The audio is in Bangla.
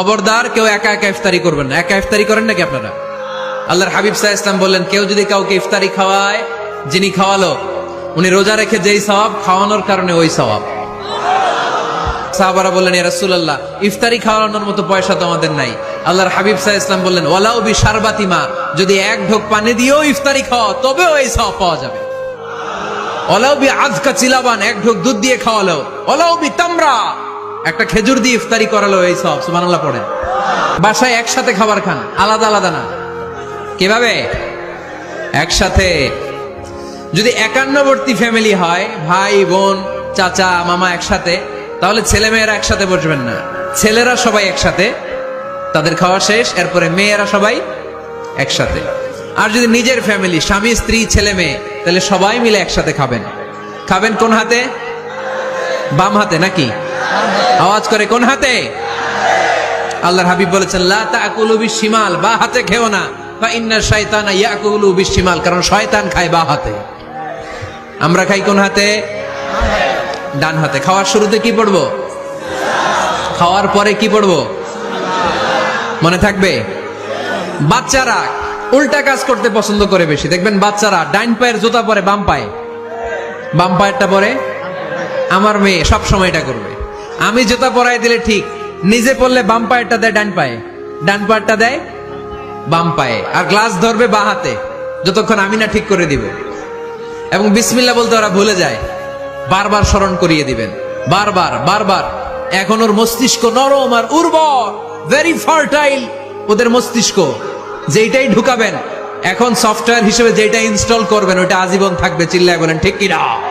খবরদার, কেউ একা একা ইফতারি করবেন না। একা ইফতারি করেন নাকি আপনারা? আল্লাহর হাবিব সাহা ইসলাম বললেন, কেউ যদি কাউকে ইফতারি খাওয়ায়, যিনি খাওয়ালো, উনি রোজা রেখে যেই সওয়াব, খাওয়ানোর কারণে ওই সওয়াব। সাহাবারা বললেন রাসূলুল্লাহ, ইফতারি খাওয়ানোর মতো পয়সা তো আমাদের নাই। আল্লাহর হাবিব সাহা ইসলাম বললেন, ওয়ালাউ বি শারবাতিমা যদি এক ঢোক পানি দিয়েও ইফতারি খাওয়া তবেও এই সওয়াব পাওয়া যাবে। ওলাও বি আজকা চিলাবান, এক ঢোক দুধ দিয়ে খাওয়ালো ওলাও বি তামরা। একটা খেজুর দিয়ে ইফতারি করালো এই সব, সুবহানাল্লাহ পড়েন বাসায় একসাথে খাবার খান, আলাদা আলাদা না। কীভাবে? একসাথে। যদি একান্নবর্তী ফ্যামিলি হয়, ভাই, বোন, চাচা, মামা একসাথে, তাহলে ছেলে মেয়েরা একসাথে বসবেন না। ছেলেরা সবাই একসাথে, তাদের খাওয়া শেষ, এরপরে মেয়েরা সবাই একসাথে। আর যদি নিজের ফ্যামিলি স্বামী, স্ত্রী, ছেলে, মেয়ে, তাহলে সবাই মিলে একসাথে খাবেন। খাবেন কোন হাতে? বাম হাতে, নাকি? আওয়াজ করে কোন হাতে? আল্লাহর হাবিব বলেছেন, লা বা হাতে খেও না। বা ইন্না শাইতানা ইয়াকুলু বিশিমাল কারণ শয়তান খায় বা হাতে। আমরা খাই কোন হাতে? ডান হাতে। খাওয়ার শুরুতে কি পড়ব? খাওয়ার পরে কি পড়ব? মনে থাকবে? বাচ্চারা উল্টা কাজ করতে পছন্দ করে বেশি। দেখবেন বাচ্চারা ডাইন পায়ের জুতা পরে বাম পায়ে। বাম পায়েরটা পরে আমার মেয়ে সব সময় এটা করবে। আমি জুতা পরাই দিলে ঠিক। নিজে পড়লে বাম পায়েরটা দেয়, ডান পায়ে। ডান পায়েরটা দেয়, বাম পায়ে। আর গ্লাস ধরবে বা হাতে। যতক্ষণ আমি না ঠিক করে দিব। এবং বিসমিল্লা বলতে ওরা ভুলে যায়। বারবার স্মরণ করিয়ে দিবেন। বারবার বারবার। এখন ওর মস্তিষ্ক নরম আর উর্বর। ভেরি ফার্টাইল ওদের মস্তিষ্ক। যেইটাই ঢুকাবেন, এখন সফটওয়্যার হিসেবে যেটা ইনস্টল করবেন ওটা আজীবন থাকবে। চিল্লায় বলেন, ঠিক কিনা?